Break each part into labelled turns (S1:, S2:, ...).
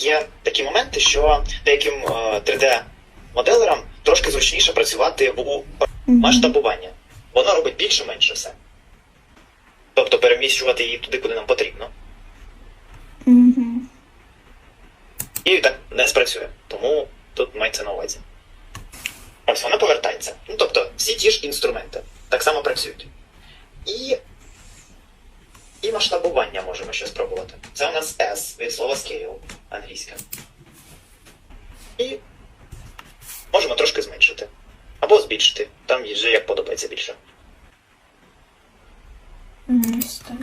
S1: є такі моменти, що деяким е, 3D-моделерам трошки зручніше працювати в масштабуванні. Воно робить більше менше все. Тобто переміщувати її туди, куди нам потрібно. І так не спрацює. Тому тут мається на увазі. Ось вона повертається. Ну тобто, всі ті ж інструменти так само працюють. І. І масштабування можемо ще спробувати. Це у нас S від слова scale англійське. І можемо трошки зменшити. Або збільшити. Там вже як подобається більше.
S2: Ось так.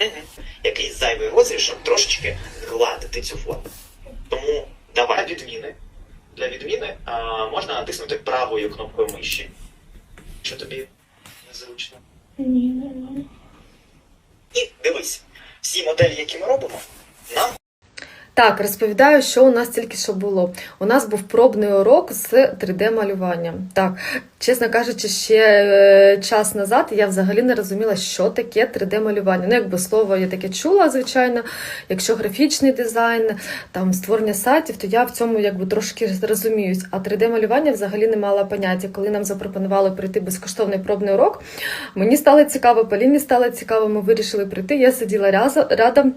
S1: Мгм. Якийсь зайвий розріз, щоб трошечки гладити цю форму. Тому давай для відміни. Для відміни а, можна натиснути правою кнопкою миші. Що тобі незручно.
S2: Ні, нормально.
S1: І дивись, всі моделі, які ми робимо,
S3: Так, розповідаю, що у нас тільки що було. У нас був пробний урок з 3D-малювання. Так, чесно кажучи, ще е, час назад я взагалі не розуміла, що таке 3D-малювання. Ну, якби слово я таке чула, звичайно. Якщо графічний дизайн, там створення сайтів, то я в цьому якби трошки розуміюсь. А 3D-малювання взагалі не мала поняття. Коли нам запропонували прийти безкоштовний пробний урок, мені стало цікаво, Поліні стало цікаво, ми вирішили прийти. Я сиділа рядом.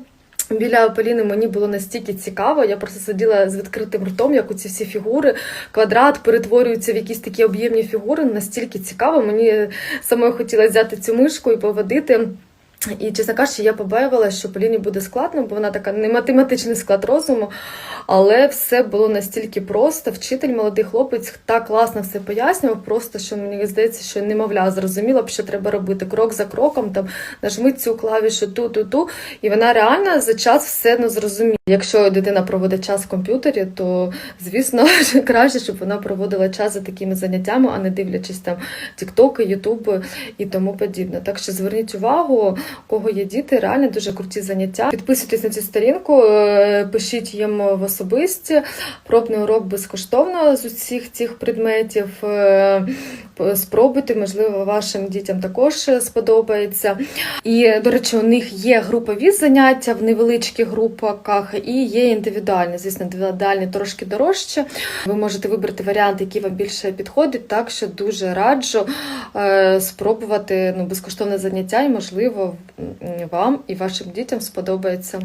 S3: Біля Поліни мені було настільки цікаво, я просто сиділа з відкритим ртом, як у ці всі фігури, квадрат перетворюються в якісь такі об'ємні фігури. Настільки цікаво. Мені самою хотілося взяти цю мишку і поводити. І, чесно кажучи, я побоювалася, що Поліні буде складно, бо вона така не математичний склад розуму, але все було настільки просто. Вчитель, молодий хлопець, так класно все пояснював, просто що мені здається, що немовля зрозуміла б, що треба робити крок за кроком, там нажми цю клавішу ту, ту, ту. І вона реально за час все ну, зрозуміє. Якщо дитина проводить час в комп'ютері, то звісно краще, щоб вона проводила час за такими заняттями, а не дивлячись там тіктоки, ютуби і тому подібне. Так що зверніть увагу, у кого є діти, реально дуже круті заняття. Підписуйтесь на цю сторінку, е, пишіть їм в особисті. Пробний урок безкоштовно з усіх цих предметів. Е, Спробуйте, можливо, вашим дітям також е, сподобається. І, до речі, у них є групові заняття в невеличких групах і є індивідуальні. Звісно, індивідуальні трошки дорожче. Ви можете вибрати варіант, який вам більше підходить. Так що дуже раджу спробувати ну, безкоштовне заняття, і можливо вам і вашим дітям сподобається.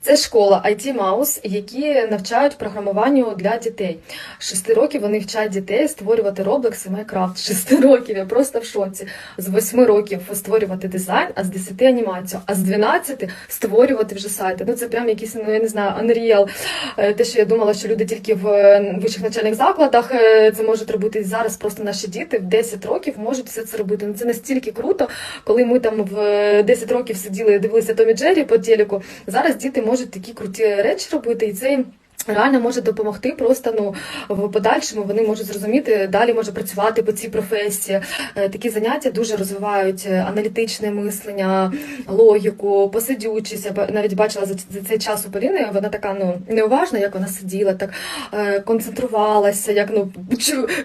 S3: Це школа IT Mouse, які навчають програмуванню для дітей. 6 років вони вчать дітей створювати Roblox і Minecraft. 6 років я просто в шоці. З 8 років створювати дизайн, а з 10 анімацію, а з 12 створювати вже сайти. Ну це прям якийсь, ну я не знаю, Unreal. Е, Те, що я думала, що люди тільки в е, вищих навчальних закладах е, це можуть робити і зараз. Просто наші діти в 10 років можуть все це робити. Ну це настільки круто, коли ми там в е, 10 років сиділи і дивилися Томі Джері по телеку. Зараз діти можуть такі круті речі робити, і це реально може допомогти. Просто ну в подальшому вони можуть зрозуміти, далі може працювати по цій професії. Е, Такі заняття дуже розвивають е, аналітичне мислення, логіку, посидючість. Я навіть бачила за цей час у Поліни, вона така ну неуважна, як вона сиділа, так е, концентрувалася, як ну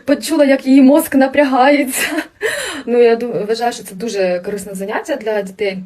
S3: почула, як її мозк напрягається. Ну я вважаю, що це дуже корисне заняття для дітей.